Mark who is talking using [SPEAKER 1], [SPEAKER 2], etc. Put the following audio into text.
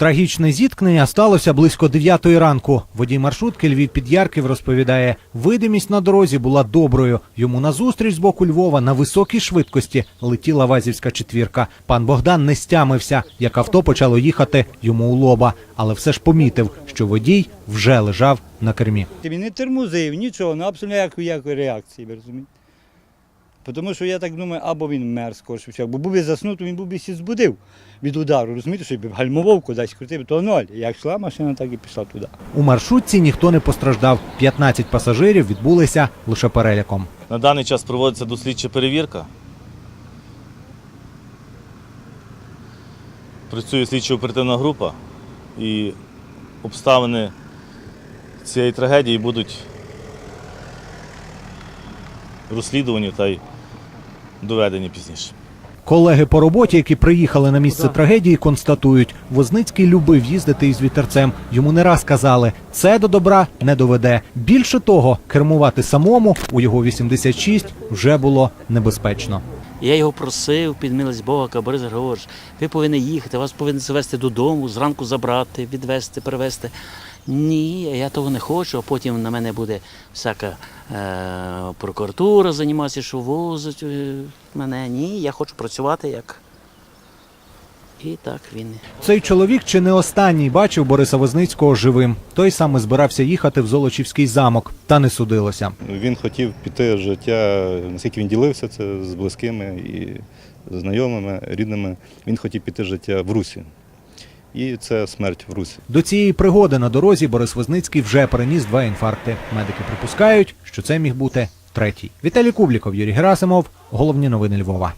[SPEAKER 1] Трагічне зіткнення сталося близько 9 ранку. Водій маршрутки Львів Підярків розповідає, видимість на дорозі була доброю. Йому назустріч з боку Львова на високій швидкості летіла вазівська четвірка. Пан Богдан не стямився, як авто почало їхати йому у лоба, але все ж помітив, що водій вже лежав на кермі.
[SPEAKER 2] Він не тормозив, нічого, ну абсолютно ніякої реакції, розумієте? Тому що я так думаю, або він мер скорше всього, бо був би заснути, він був би всі збудив від удару, розумієте, що якби гальмував кудись крутив, то ноль. Як йшла машина, так і пішла туди.
[SPEAKER 1] У маршрутці ніхто не постраждав. 15 пасажирів відбулися лише переляком.
[SPEAKER 3] На даний час проводиться дослідча перевірка. Працює слідчо-оперативна група і обставини цієї трагедії будуть розслідувані та й доведені пізніше.
[SPEAKER 1] Колеги по роботі, які приїхали на місце трагедії, констатують, Возницький любив їздити із вітерцем. Йому не раз казали, це до добра не доведе. Більше того, кермувати самому у його 86 вже було небезпечно.
[SPEAKER 4] Я його просив під милость Бога, кажу, Борис Григорович, ви повинні їхати, вас повинні завести додому, зранку забрати, відвезти, перевезти. Ні, я того не хочу, а потім на мене буде всяка е, прокуратура займатися, що возить е, мене. Ні, я хочу працювати як. І так він.
[SPEAKER 1] Цей чоловік чи не останній бачив Бориса Возницького живим. Той саме збирався їхати в Золочівський замок, та не судилося.
[SPEAKER 5] Він хотів піти з життя, наскільки він ділився це з близькими і знайомими, рідними. Він хотів піти життя в Русі. І це смерть в Русі.
[SPEAKER 1] До цієї пригоди на дорозі Борис Возницький вже переніс два інфаркти. Медики припускають, що це міг бути третій. Віталій Кубліков, Юрій Герасимов. Головні новини Львова.